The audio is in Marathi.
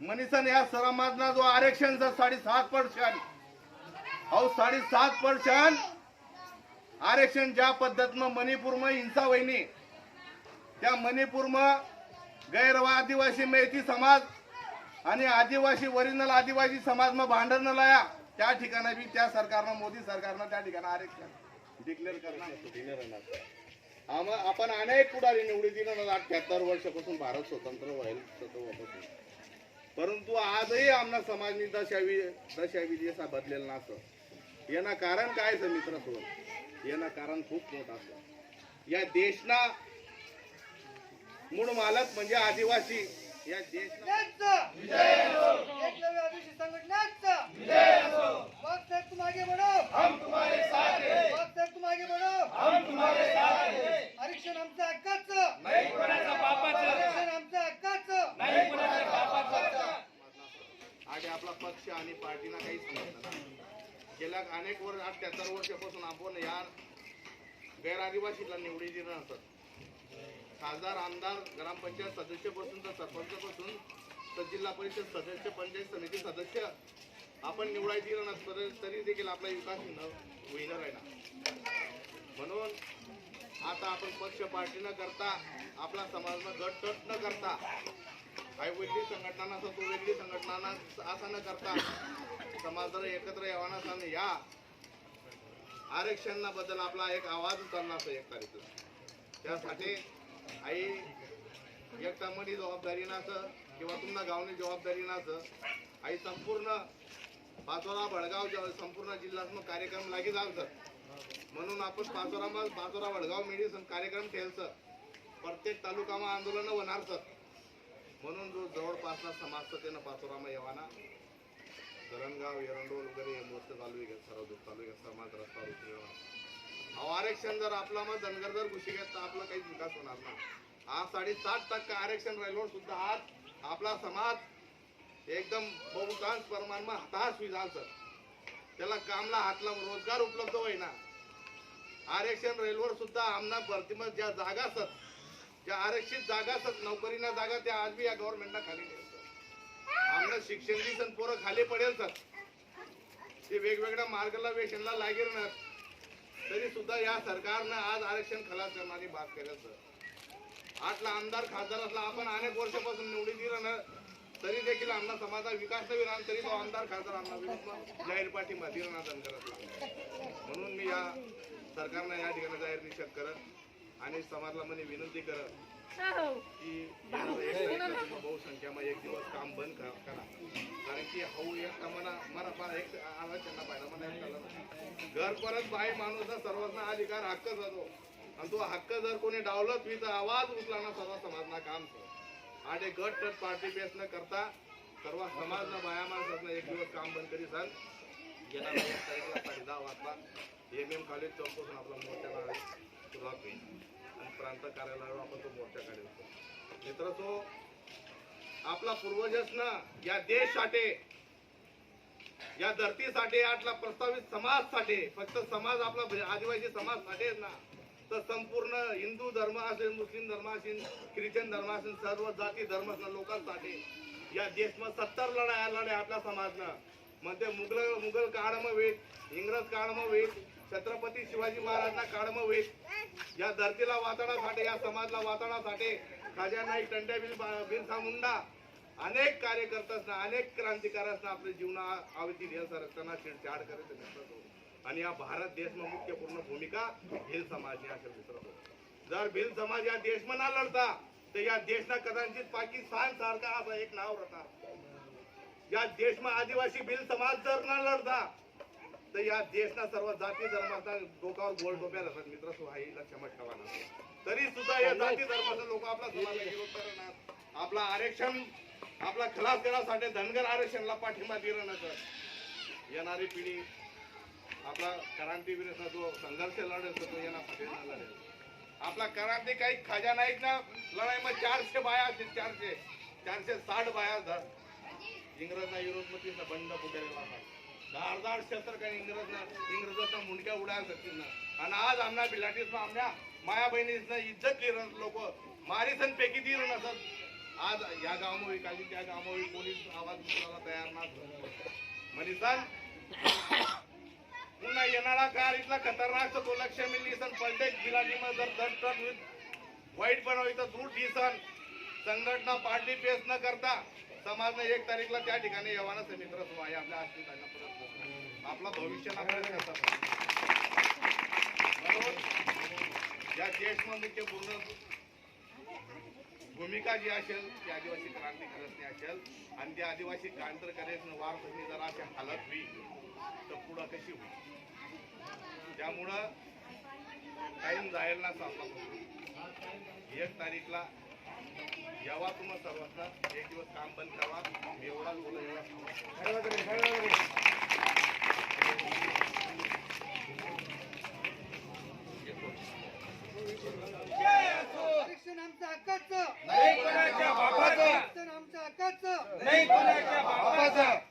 मनीसन या समाजना जो आरक्षणचा साडेसात पर्सेंट अहो साडेसात पर्सेंट आरक्षण ज्या पद्धतीनं मणिपूरम हिंसा वहिनी त्या मणिपूरम गैरव आदिवासी मेहती समाज आणि आदिवासी ओरिजिनल आदिवासी समाज मग भांडण न लाया त्या ठिकाणी बी त्या सरकारनं मोदी सरकारनं त्या ठिकाणी आरक्षण डिक्लेअर करणार आपण अनेक पुढारी निवडी दिलं ना अठ्याहत्तर वर्षापासून भारत स्वतंत्र व्हायला परंतु आजही आमना समाजनी दशावी दशावी असा बदलेला नसं यानं कारण काय आहे मित्र सोड यानं कारण खूप मोठं असं या देशना मूळ मालक म्हणजे आदिवासी. या देशना एकलव्य आदिवासी संघटनाचा बाग साहेब तुम आगे बढ़ो हम तुम्हारे साथ हैं बाग साहेब तुम आगे बढ़ो हम तुम्हारे साथ हैं आरक्षण आमचं हक्काचं नाही कोणाच्या बापाचं आरक्षण आमचं हक्काचं नाही आणि आपला पक्ष आणि पार्टीना काही समजलं नाही. गेल्या अनेक वर्ष अठ्याहत्तर वर्षापासून आपण या गैर आदिवासीला निवडी दिलं नसत खासदार आमदार ग्रामपंचायत सदस्यापासून तर सरपंचपासून तर जिल्हा परिषद सदस्य पंचायत समिती सदस्य आपण निवडायची दिलं नसतं तरी- तरी देखील आपला विकास न आहे राहिला. म्हणून आता आपण पक्ष पार्टी न करता आपला समाज गट न करता काही वैद्यकीय संघटना असं तो संघटनांना असं न करता समाजाला एकत्र यावाना सांग या आरक्षणा बद्दल आपला एक आवाज उचलला असं एक तारीखला. त्यासाठी आई एकटामध्ये जबाबदारी नसं किंवा तुम्हाला गावनी जबाबदारी नसं आई संपूर्ण पाचोरा भडगाव संपूर्ण जिल्ह्यात कार्यक्रम लागी जाल सर म्हणून आपण पाचोरा पाचोरा वडगाव मेडिसन कार्यक्रम ठेवलं प्रत्येक तालुकामा आंदोलन होणार सर म्हणून जो जवळपासला समाज त्यानं पाचोरामा येवाना धरणगाव एरंडोल वगैरे हे चालू आहे सर्व दुःख चालू आहे समाज रस्ता उतरेवा अहो आरक्षण जर आपला मग धनगर जर घुशी घेत तर आपला काहीच विकास होणार नाही. आज साडेसात टक्के आरक्षण राहिलो सुद्धा आज आपला समाज एकदम बहुतांश प्रमाणमा हताश विधान सर. त्याला कामला हातला रोजगार उपलब्ध होईना. आरक्षण रेल्वेवर सुद्धा आमना भरतीमध्ये ज्या जागा असतात ज्या आरक्षित जागा असतात नोकरीना जागा त्या आज बी या गव्हर्नमेंटना खाली नाही आमना शिक्षण दिसन पोरं खाली पडेल सर. ते वेगवेगळ्या मार्गाला वेशनला लागेल ना. तरी सुद्धा या सरकारनं आज आरक्षण खलास करणारी बात केलं सर. आठला आमदार खासदार असला आपण अनेक वर्षापासून निवडी दिलं ना तरी देखील आमना समाजा विकास नाही होणार तरी तो आमदार खासदार आमना जाहीर पाठिंबा दिला ना म्हणून मी या सरकारनं या ठिकाणी जाहीर निषेध करत आणि समाजला म्हणजे विनंती करत की तारखेला तुम्ही बहुसंख्यामध्ये एक दिवस काम बंद करा. करा. कारण की हाऊ एक कामाला मला फार एक आवाज त्यांना पाहिला मला एक कळलं. घर परत बाई माणूस सर्वांना अधिकार हक्क जातो. आणि तो हक्क जर कोणी डावलत मी तर आवाज उचला ना सर्व समाजना काम आणि गट टट पार्टी बेस न करता सर्व समाजना बाया माणसानं एक दिवस काम बंद करी येणाऱ्या एक तारीखला साडे दहा वाजता. एम एम कॉलेज चौकपासून आपला मोर्चाला सुरुवात होईल आणि प्रांत कार्यालयावर आपण तो मोर्चा काढेल. मित्र तो आपला पूर्वजच ना या देशसाठी या धरतीसाठी आटला प्रस्तावित समाजसाठी फक्त समाज आपला आदिवासी समाजसाठी ना तर संपूर्ण हिंदू धर्म असेल मुस्लिम धर्म असेल ख्रिश्चन धर्म असेल सर्व जाती धर्म लोकांसाठी या देशमध्ये सत्तर लढाया लढ्या आपल्या समाजनं. मग ते मुघल मुघल काळामं वेळ इंग्रज काळामं वेळ छत्रपती शिवाजी महाराजांना काळामं वेळ या धरतीला वाचण्यासाठी या समाजला वाचवण्यासाठी खाजा नाईक टंड्या बिल बिरसा मुंडा अनेक कार्यकर्त्यांना अनेक क्रांतिकारांना आपले जीवना आवती दिल रस्त्यांना छेडछाड करत आणि या भारत देशમાં मुख्य पूर्ण भूमिका भिल समाज या दुसरं जर भिल समाज या देशમાં ना लढता तर या देशना कदाचित पाकिस्तान सारखा असा एक नाव राहणार. या देशમાં आदिवासी भिल समाज जर ना लढता. तर या देशना सर्व जाती धर्माचा डोकावर गोल टोप्या असतात मित्र सो हाही लक्षात ठेवा ना. तरी सुद्धा या जाती धर्माचे लोक आपला समाजाला विरोध करणार आपला आरक्षण आपला खलास करण्यासाठी धनगर आरक्षणला पाठिंबा दिला ना सर येणारी पिढी आपला क्रांतीवीर जो संघर्ष लढेल तो येणार पाठिंबा लढेल आपला क्रांती काही खाजा नाहीत ना? लढाई मग चारशे बाया असतील चारशे. चारशे साठ बाया इंग्रजना युरोपमध्ये बंड फुटायला दहा दाड शस्त्र काही इंग्रजना इंग्रजांना मुंडक्या उडायला सकतील ना. आणि आज आमना बिलाटीस आमच्या माया बहिणीसना इज्जत दिलं लोक. मारिसन पैकी दिलं नसत आज या गावामुळे काली त्या गावामुळे पोलीस आवाज उचलायला तयार नसतो मनीसन पुन्हा येणारा काळ इथला खतरनाक तो लक्ष मिळली सन प्रत्येक बिलाडीमध्ये जर दट दट वाईट बनवायचं दूर दिसन संघटना पार्टी पेस न करता समाजने एक तारीखला त्या ठिकाणी येवाना समित्र आहे आपल्या अस्मितांना परत आपला भविष्य ना बरोबर? करतात म्हणून या पूर्ण भूमिका जी असेल ती आदिवासी क्रांती करत असेल आणि ती आदिवासी क्रांती करायचं वार जर अशी हालत होईल तर पुढं कशी होईल? त्यामुळं टाईम जायला ना आपला एक तारीखला जेव्हा तुम्ही सर्वांना. एक दिवस काम बंद करा. एवढा आरक्षण आमचं हक्काचं नाही कोणाच्या बापाचं. आरक्षण आमचं हक्काचं नाही कोणाच्या बापाचं.